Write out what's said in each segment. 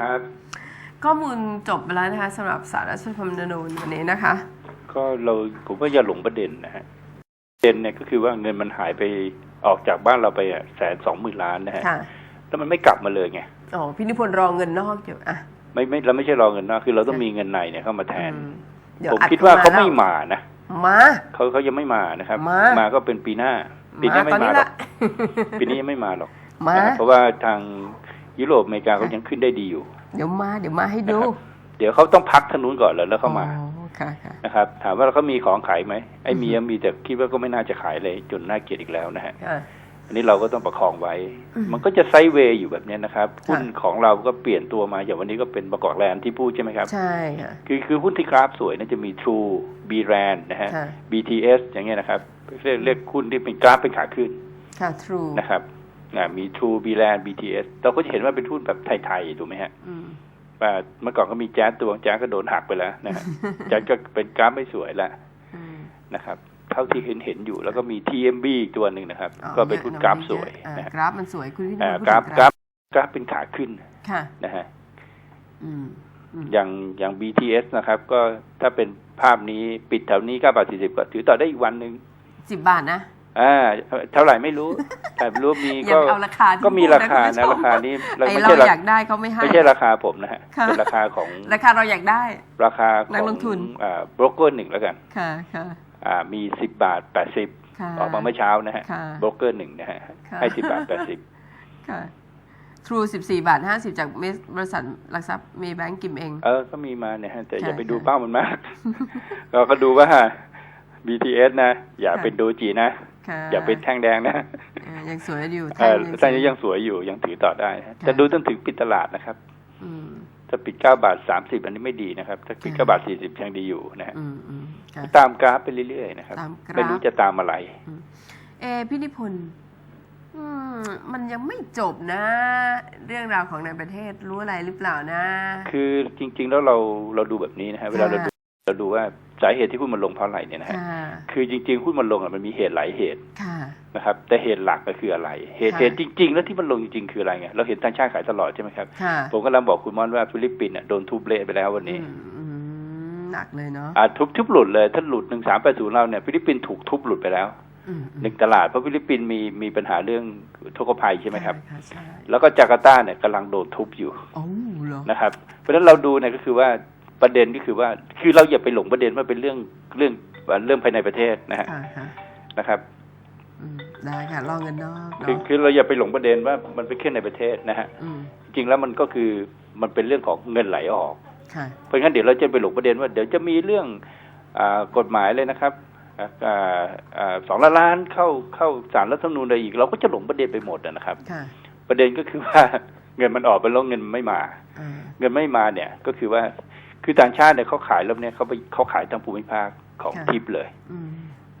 ครับ ข้อมูลจบไปแล้วนะคะสำหรับสารรัฐธรรมนูญวันนี้นะคะ ก็เราผมว่าอย่าหลงประเด็นนะฮะประเด็นเนี่ยก็คือว่าเงินมันหายไปออกจากบ้านเราไปอะแสนสองหมื่นล้านนะฮะค่ะแล้วมันไม่กลับมาเลยไงอ๋อพี่นิพนธ์รอเงินนอกอยู่อะไม่ไม่เราไม่ใช่รอเงินนอกคือเราต้องมีเงินในเนี่ยเข้ามาแทน อืมเดี๋ยวผมอัคิดว่าเขาไม่แล้วมานะมา เขาเขายังไม่มานะครับมา ก็เป็นปีหน้า ปีนี้ไม่ตอนมานี้หรอละ ก ปีนี้ยังไม่มาหรอกมา นะครับเพราะว่าทาง ยุโรปอเมริกาเขายังขึ้นได้ดีอยู่ เดี๋ยวมาเดี๋ยวมาให้ดูนะครับเดี๋ยวเขาต้องพักทางนู้นก่อนแล้วแล้วเข้ามาอ๋อค่ะค่ะนะครับ ถามว่าเขามีของขายไหมไอ้มีอือฮึมีแต่คิดว่าก็ไม่น่าจะขายเลยจนน่าเกลียดอีกแล้วนะฮะค่ะอันนี้เราก็ต้องประคองไว้อืมมันก็จะไซด์เวย์อยู่แบบเนี้ยนะครับค่ะหุ้นของเราก็เปลี่ยนตัวมา อย่างวันนี้ก็เป็นประกอบแลนด์ที่พูดใช่ไหมครับ ใช่ค่ะ คือคือหุ้นที่กราฟสวยนะจะมี True B Rand นะฮะค่ะ BTS อย่างเงี้ยนะครับ เรียกเรียกหุ้นที่เป็นกราฟเป็นขาขึ้น ค่ะ true นะครับ อ่ามี True B Rand BTS เราก็จะเห็นว่าเป็นหุ้นแบบไทยๆถูกไหมฮะอืมว่าเมื่อก่อนก็มีแจ๊สตัวแจ๊สก็โดนหักไปแล้วนะฮะแจ๊สก็เป็นกราฟไม่สวยแล้วอืมนะครับเท่าที่เห็นเห็นอยู่แล้วก็มี TMB อีกตัวหนึ่งนะครับอ๋อก็เป็นหุ้นกราฟสวยอ่านะฮะกราฟมันสวยคุณพี่นิพอ่านธ์พูดกราฟถึงกราฟกราฟเป็นขาขึ้นค่ะนะฮะอืมอืมอย่างอย่าง BTS นะครับ ก็ถ้าเป็นภาพนี้ปิดแถวนี้9บาท40ก็ถือต่อได้อีกวันหนึ่งสิบบาทนะ อ่าเท่าไหร่ไม่รู้ แต่ไม่รู้มีอก็ย่าเอาราคาที่ก็มีพูดรานะคาณผู้ชนะมราคานี้เราไอไม่เราใช่ราอยากได้เขาไม่ให้ไม่ใช่ราคาผมนะฮะค่ะเป็นราคาของราคาเราอยากได้ ราคาขนัอกงลงทุนอ่าโบรกเกอร์หนึ่งแล้วกันค่ะค่ะอ่ามี10บาท80ค่ะออกมาเมื่อเช้านะฮะค่ะโบรกเกอร์หนึ่งนะฮะค่ะให้10บาท80ค่ะ True สิบสี่บาทห้าสิบจากเมสบริษัทหลักทรัพย์มีแบงก์กิมเอง เออ ก็มีมาเนี่ยฮะแต่อย่าค่ะไปดูค่ะเป้ามันมาก เราก็ดูว่า BTS นะ อย่าค่ะเป็นโดจินะค่ะ อย่าเป็นแท่งแดงนะเออยังสวยอยู่เออสวยท่านยังสวยอยู่ยังถือต่อได้นะจะดูจนถึงปิดตลาดนะครับอืมถ้าปิด9บาท30อันนี้ไม่ดีนะครับ ถ้าปิดค่ะ9บาท40ยังดีอยู่นะฮะอืมอืมค่ะตามกราฟไปเรื่อยๆนะครับตามกราฟไม่รู้จะตามอะไร เออพี่นิพนธ์อืมมันยังไม่จบนะ เรื่องราวของในประเทศรู้อะไรหรือเปล่านะ คือจริง ๆ แล้วเราเราดูแบบนี้นะฮะเวลาเราดูค่ะ เราดูว่าสาเหตุที่หุ้นมันลงเพราะอะไรเนี่ยนะฮะค่ะคือจริงๆหุ้นมันลงอะมันมีเหตุหลายเหตุค่ะนะครับ แต่เหตุหลักก็คืออะไร เหตุค่ะเหตุจริง ๆ แล้วที่มันลงจริงๆคืออะไรไง เราเห็นต่างชาติขายตลอดใช่ไหมครับค่ะผมกำลังบอกคุณมอนว่าฟิลิปปินส์อะโดนทุบเละไปแล้ววันนี้อืมอืมหนักเลยเนาะอ่าทุบทุบหลุดเลยถ้าหลุดหนึ่งสามแปดศูนย์เราเนี่ยฟิลิปปินส์ถูกทุบหลุดไปแล้วอืมหนึ่งตลาดเพราะฟิลิปปินส์มีมีปัญหาเรื่องทุกภัยใช่ไหมครับะใช่แล้วก็จาการ์ตาเนี่ยกำลังโดนทุบอยู่โอ้เหรอนะครับ เพราะฉะนั้นเราดูเนี่ยก็คือว่า ประเด็นก็คือว่าคือเราอย่าไปหลงประเด็นว่าเป็นเรื่องเรื่องเรื่องภายในประเทศนะฮะค่ะค่ะนะครับอืมได้ค่ะรอเงินนอกคือเนาะคือเราอย่าไปหลงประเด็นว่ามันเป็นแค่ในประเทศนะฮะอืมจริงแล้วมันก็คือมันเป็นเรื่องของเงินไหลออกค่ะเพราะงั้นเดี๋ยวเราจะไปหลงประเด็นว่าเดี๋ยวจะมีเรื่องอากฎหมายเลยนะครับอ่าอ่าอ่าสองล้านล้านเข้าเข้าสารรัฐธรรมนูญอะไรอีก เราก็จะหลงประเด็นไปหมดอะนะครับค่ะประเด็นก็คือว่าเงินมันออกไปแล้วเงินมันไม่มาอ่าเงินไม่มาเนี่ยก็คือว่า คือต่างชาติเนี่ยเขาขายแล้วเนี่ยเขาไปเขาขายทั้งภูมิภาคของทิปเลยอืม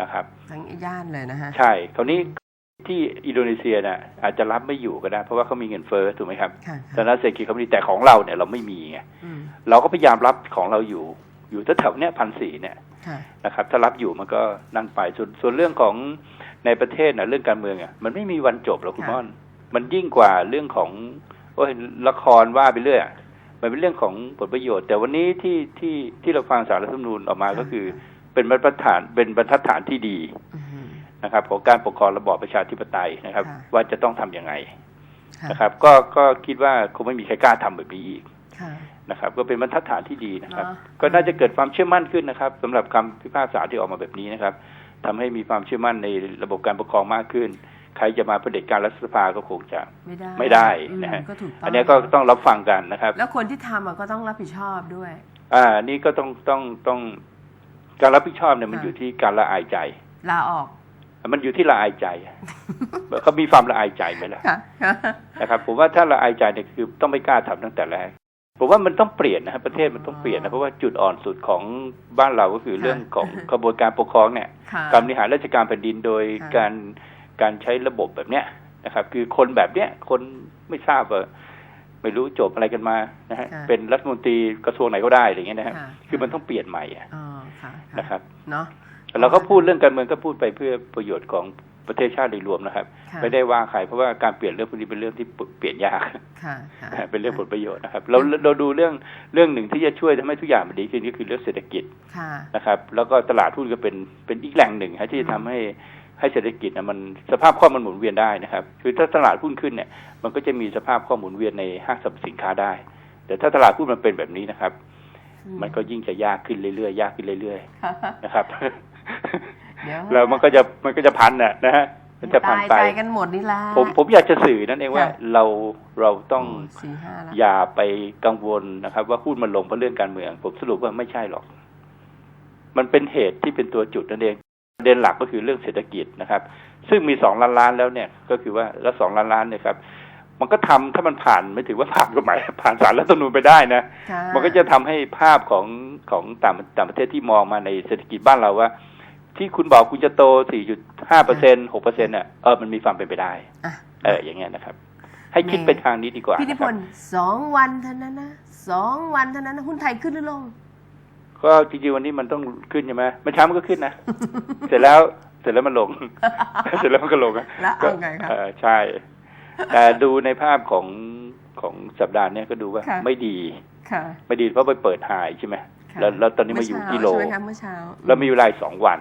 นะครับ ทั้งย่านเลยนะฮะ ใช่คราวนี้ที่อินโดนีเซียน่ะอาจจะรับไม่อยู่ก็ได้ เพราะว่าเขามีเงินเฟ้อถูกไหมครับค่ะตอนนั้นเศรษฐกิจเขาดีแต่ของเราเนี่ยเราไม่มีไงอืมเราก็พยายามรับของเราอยู่ อยู่แถวๆเนี้ยพันสี่เนี่ยค่ะนะครับ ถ้ารับอยู่มันก็นั่นไปส่วนส่วนเรื่องของในประเทศน่ะเรื่องการเมืองอะมันไม่มีวันจบหรอกคุณค่ะม่อน มันยิ่งกว่าเรื่องของโอ้ยละครว่าไปเรื่อยอะ มันเป็นเรื่องของผลประโยชน์ แต่วันนี้ที่ที่ที่เราฟังสารรัฐธรรมนูญออกมาก็คือ เป็นบรรทัดฐานเป็นบรรทัดฐานที่ดีอืมนะครับ ของการปกครองระบอบประชาธิปไตยนะครับค่ะว่าจะต้องทำยังไงค่ะนะครับ ก็ก็คิดว่าคงไม่มีใครกล้าทำแบบนี้อีกค่ะนะครับ ก็เป็นบรรทัดฐานที่ดีนะครับเนอะก็น่าจะเกิดความเชื่อมั่นขึ้นนะครับสำหรับคำพิพากษาที่ออกมาแบบนี้นะครับทำให้มีความเชื่อมั่นในระบบการปกครองมากขึ้นใครจะมาเผด็จการรัฐสภาก็คงจะไม่ได้ไม่ได้อืมนะฮะก็ถูกต้องอันนี้ก็ต้องรับฟังกันนะครับ แล้วคนที่ทำอะก็ต้องรับผิดชอบด้วย อ่า นี่ก็ต้องต้องต้องการรับผิดชอบเนี่ยมันค่ะอยู่ที่การละอายใจลาออก มันอยู่ที่ละอายใจเขามีความละอายใจไหมล่ะค่ะค่ะนะครับ ผมว่าถ้าละอายใจเนี่ยคือต้องไม่กล้าทำตั้งแต่แรกผมว่ามันต้องเปลี่ยนนะครับประเทศมันต้องเปลี่ยนนะเพราะว่าจุดอ่อนสุดของบ้านเราก็คือเรื่องของกระบวนการปกครองเนี่ยค่ะการบริหารราชการแผ่นดินโดยค่ะการ การใช้ระบบแบบเนี้ยนะครับ คือคนแบบเนี้ยคนไม่ทราบว่าไม่รู้จบอะไรกันมานะฮะค่ะเป็นรัฐมนตรีกระทรวงไหนก็ได้อะไรเงี้ยนะฮะค่ะคือมันต้องเปลี่ยนใหม่อะอ๋อค่ะนะครับเนาะเราก็พูดเรื่องการเมืองก็พูดไปเพื่อประโยชน์ของประเทศชาติโดยรวมนะครับค่ะไม่ได้ว่าใครเพราะว่าการเปลี่ยนเรื่องพวกนี้เป็นเรื่องที่เปลี่ยนยากค่ะค่ะเป็นเรื่องผลประโยชน์นะครับ เราเราดูเรื่องเรื่องหนึ่งที่จะช่วยทำให้ทุกอย่างมันดีขึ้นก็คือเรื่องเศรษฐกิจค่ะนะครับ แล้วก็ตลาดหุ้นก็เป็นเป็นอีกแหล่งหนึ่งฮะที่จะทำให้ ให้เศรษฐกิจนะมันสภาพคล่องมันหมุนเวียนได้นะครับ คือถ้าตลาดหุ้นขึ้นเนี่ย มันก็จะมีสภาพคล่องหมุนเวียนในห้างสรรพสินค้าได้ แต่ถ้าตลาดหุ้นมันเป็นแบบนี้นะครับ มันก็ยิ่งจะยากขึ้นเรื่อยๆยากขึ้นเรื่อยๆนะครับเดี๋ยวแล้วมันก็จะมันก็จะพันน่ะนะฮะมันจะพันตายไปใจกันหมดนี่ละผมผมอยากจะสื่อนั่นเองว่าค่ะเราเราต้องโสี่ห้าละอย่าไปกังวลนะครับ ว่าหุ้นมันลงเพราะเรื่องการเมือง ผมสรุปว่าไม่ใช่หรอก มันเป็นเหตุที่เป็นตัวจุดนั่นเอง ประเด็นหลักก็คือเรื่องเศรษฐกิจนะครับ ซึ่งมีสองล้านล้านแล้วเนี่ยก็คือว่าแล้วสองล้านล้านเนี่ยครับมันก็ทำถ้ามันผ่านไม่ถือว่าผ่านกฎหมายผ่านสารรัฐธรรมนูญไปได้นะค่ะมันก็จะทำให้ภาพของของต่างต่างประเทศที่มองมาในเศรษฐกิจบ้านเราว่า ที่คุณบอกคุณจะโต 4.5เปอร์เซ็นต์6เปอร์เซ็นต์เนี่ยเออมันมีความเป็นไปได้อะเอออย่างเงี้ยนะครับ ให้คิดไปทางนี้ดีกว่าพี่นินะพครับนธ์สองวันเท่านั้นนะสองวันเท่านั้นนะหุ้นไทยขึ้นหรือลง ก็จริงๆวันนี้มันต้องขึ้นใช่ไหมเมื่อเช้ามันก็ขึ้นนะ เสร็จแล้วเสร็จแล้วมันลง เสร็จแล้วมันก็ลงอะแล้วเอาไงครับเออใช่ แต่ดูในภาพของของสัปดาห์เนี้ยก็ดูว่าค่ะไม่ดีค่ะไม่ดีเพราะไปเปิดหายใช่ไหมค่ะแล้วแล้วตอนนี้มาอยู่ที่โลเมื่อเช้าใช่ไหมคะเมื่อเช้าแล้วมีเวลาอีกสองวัน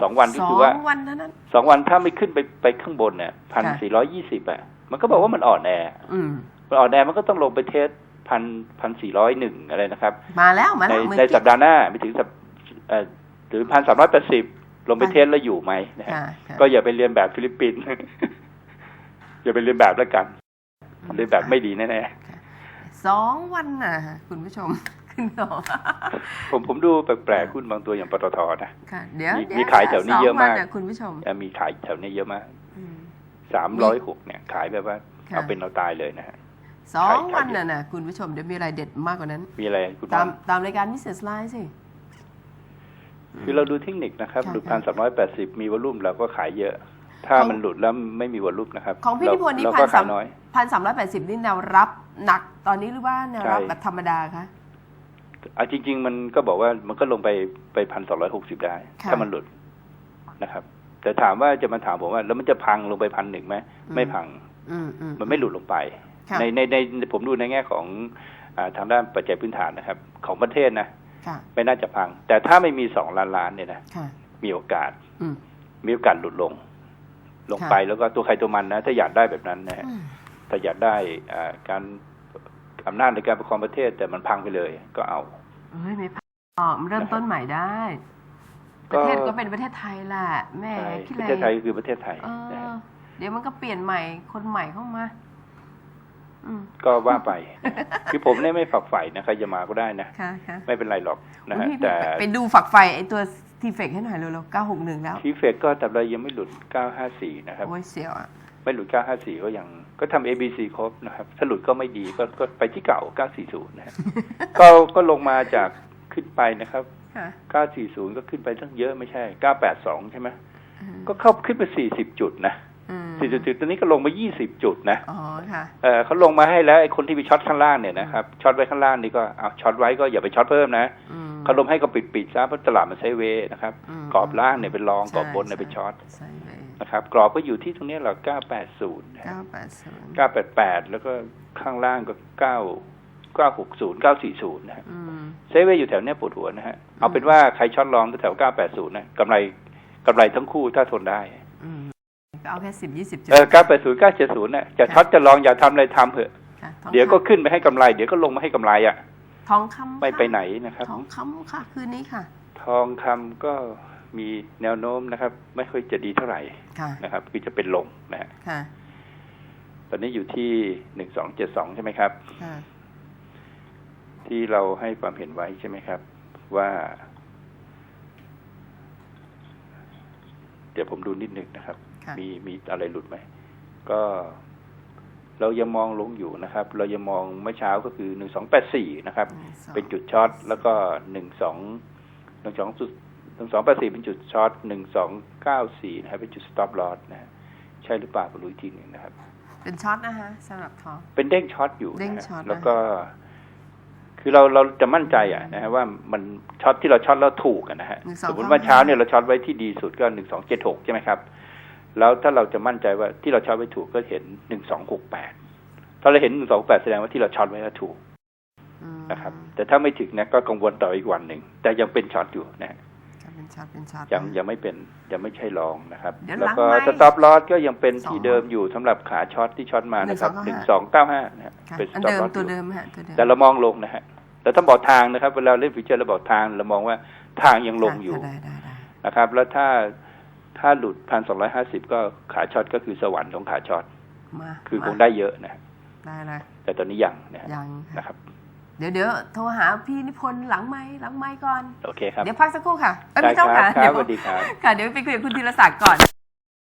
สองวันก็สอคือว่างวันเท่านั้นสองวันถ้าไม่ขึ้นไปไปข้างบนเนี่ยพันสี่ร้อยี่สิบอะมันก็บอกว่ามันอ่อนแออืมมันอ่อนแอมันก็ต้องลงไปเทส พันพันสี่ร้อยหนึ่งอะไรนะครับ มาแล้วมาในแล้วเมื่อในกี้สัปดาห์หน้าไม่ถึงสัปเอ่อถึงพันสามร้อยแปดสิบลงไปเทสแล้วอยู่ไหมนะฮะค่ะค่ะก็อย่าไปเรียนแบบฟิลิปปินส์อย่าไปเรียนแบบแล้วกันเรียนแบบไม่ดีแน่สองวันน่ะ คุณผู้ชมขึ้นต่อๆผมผมดูแปลกๆหุ้นบางตัวอย่างปตทนะค่ะเดี๋ยวมีเดี๋วมีขายแถวนี้เยอะมากสงวันน่คุณผู้ชมเอ่อมีขายแถวนี้เยอะมากอืมสามร้อยหกเนี่ย ขายแบบว่าค่ะเอาเป็นเอาตายเลยนะฮะ สองขายวันขายเยอะน่ะนะคุณผู้ชมเดี๋ยวมีอะไรเด็ดมากกว่านั้น มีอะไรคุณตามมตามรายการมิสเซสไลน์สิ คือเราดูเทคนิคนะครับค่ะหลุดพันสามร้อยแปดสิบมีวอลุ่มเราก็ขายเยอะ ถ้าของมันหลุดแล้วไม่มีวอลุ่มนะครับ ของพี่นิพนธ์นี่เราพันก็สาขามยน้อยพันสามร้อยแปดสิบนี่แนวรับหนักตอนนี้หรือว่าแนวรับใช่แบบธรรมดาคะอะจริง ๆ มันก็บอกว่ามันก็ลงไปไปพันสองร้อยหกสิบได้ค่ะถ้ามันหลุดนะครับ แต่ถามว่าจะมาถามผมว่า แล้วมันจะพังลงไปพันหนึ่งไหมไม่พังอืมอืมมันไม่หลุดลงไปค่ะ ในในในผมดูในแง่ของอาทางด้านปัจจัยพื้นฐานนะครับ ของประเทศนะค่ะไม่น่าจะพัง แต่ถ้าไม่มีสองล้านล้านเนี่ยนะค่ะมีโอกาสอืมมีโอกาสหลุดลง ลงค่ะไปแล้วก็ตัวใครตัวมันนะ ถ้าอยากได้แบบนั้นนะฮะอืมถ้าอยากได้อ่าการอำนาจในการปกครองประเทศ แต่มันพังไปเลย ก็เอาเฮ้ยไม่พอมันเริ่มต้นใหม่ได้ปก็ระเทศก็เป็นประเทศไทยแหละแม่ใช่คิดปอะไรระเทศไทยคือประเทศไทยเอนะอฮะเดี๋ยวมันก็เปลี่ยนใหม่คนใหม่เข้ามาอืม ก็ว่าไป คือผมเนี่ยไม่ฝักใฝ่นะใครจะมาก็ได้นะค่ะค่ะไม่เป็นไรหรอกนะฮะอุ๊ยพี่แต่ไปดูฝักไฟไอตัวทีเฟกให้หน่อยเร็วๆเก้าหกหนึ่งแล้วทีเฟกก็แต่เรายังไม่หลุด954นะครับโอ้ยเสียวอะไม่หลุด 954 ก็ยังก็ทำ ABC ครบนะครับถ้าหลุดก็ไม่ดีก็ก็ไปที่เก่า 940 นะฮะก็ก็ลงมาจากขึ้นไปนะครับค่ะ940 ก็ขึ้นไปตั้งเยอะไม่ใช่ 982 ใช่ไหมอืมก็เข้าขึ้นไป 40 จุดนะ อืม40จุดตอนนี้ก็ลงมา20จุดนะอ๋อค่ะเออเขาลงมาให้แล้วไอ้คนที่ไปช็อตข้างล่างเนี่ยนะครับช็อตไว้ข้างล่างนี่ก็เอาช็อตไว้ก็อย่าไปช็อตเพิ่มนะอืมเขาลงให้ก็ปิดปิดๆซะเพราะตลาดมันไซด์เวย์นะครับมกรอบล่างเนี่ยเป็นรองใช่กรอบบนเนี่ยเป็นช็อตใช่เลยนะครับกรอบก็อยู่ที่ตรงเนี้ยแหละ980นะเก้าแปดศูนย์988แล้วก็ข้างล่างก็9 960 940นะฮะอืมไซด์เวย์อยู่แถวเนี้ยปวดหัวนะฮะเอาเป็นว่าใครช็อตลองแถว980นะกำไรกำไรทั้งคู่ถ้าทนได้อืม ก็เอาแค่สิบยี่สิบจุดเออ980 970นะจะช็อตจะลองอยากทำอะไรทำเถอะ ค่ะทองเดี๋ยวก็คขึ้นไปให้กำไร เดี๋ยวก็ลงมาให้กำไรอะำทองคำไม่ค่ะไปไหนนะครับ ทองคำค่ะ คืนนี้ค่ะ ทองคำก็มีแนวโน้มนะครับ ไม่ค่อยจะดีเท่าไหร่ค่ะ นะครับ คือจะเป็นลงนะฮะค่ะ ตอนนี้อยู่ที่หนึ่งสองเจ็ดสองใช่ไหมครับ ค่ะ ที่เราให้ความเห็นไว้ใช่ไหมครับ ว่า เดี๋ยวผมดูนิดหนึ่งนะครับค่ะ มีมีอะไรหลุดไหมก็ เรายังมองลงอยู่นะครับ เรายังมองเมื่อเช้าก็คือหนึ่งสองแปดสี่นะครับหงสองเป็นจุดช็อตแล้วก็หนึ่งสองหนึ่งสองจุดหนึ่งสองแปดสี่เป็นจุดช็อตหนึ่งสองเก้าสี่นะครับ เป็นจุดสต็อปลอสนะฮะใช่หรือเปล่าผมรู้อีกทีหนึ่งนะครับ เป็นช็อตนะคะสำหรับทองเป็นเด้งช็อตอยู่เด้งนะฮะช็อตนะแล้วก็ คือเราเราจะมั่นใจอะนะฮะว่ามันช็อตที่เราช็อตแล้วถูกอะนะฮะหนึ่งสองสมมติว่าเช้าเนี่ยเราช็อตไว้ที่ดีสุดก็หนึ่งสองเจ็ดหกใช่ไหมครับ แล้วถ้าเราจะมั่นใจว่าที่เราช็อตไว้ถูกก็เห็นหนึ่งสองหกแปดถ้าเราเห็นหนึ่งสองแปดแสดงว่าที่เราช็อตไว้ก็ถูกอืมนะครับ แต่ถ้าไม่ถึงนะก็กังวลต่ออีกวันหนึ่งแต่ยังเป็นช็อตอยู่นะฮะจะเป็นช็อตเป็นช็อตยังนะยังไม่เป็นยังไม่ใช่รองนะครับเดี๋ยวแล้วก็หลังไมค์สต็อปลอสก็ยังเป็นสองที่เดิมอยู่สำหรับขาช็อตที่ช็อตมานะครับหหนึ่นึ่งงสสอองงเก้าห้านะฮะค่ะเป็นสอันต็อปเดิมลอสตัวเดิมฮะตัวเดิมแต่เรามองลงนะฮะแต่ต้องบอกทางนะครับ เวลาเล่นฟิวเจอร์เราบอกทางเรามองว่าทางยังลงอยู่ค่ะได้ได้ได้นะครับ แล้วถ้า ถ้าหลุดพันสองร้อยห้าสิบก็ขาช็อตก็คือสวรรค์ของขาช็อตมาคือคงมาได้เยอะนะฮะได้เลยแต่ตอนนี้ยังนะฮะยังค่ะนะครับ เดี๋ยวเดี๋ยวโทรหาพี่นิพนธ์หลังไม้หลังไม้ก่อน โอเคครับ เดี๋ยวพักสักครู่ค่ะเอ้ยได้ไม่คต้องรับค่ะครัเดี๋บยวสวัสดีครับค่ะเดี๋ยวไปคุยกับคุณธีรศักดิ์ก่อน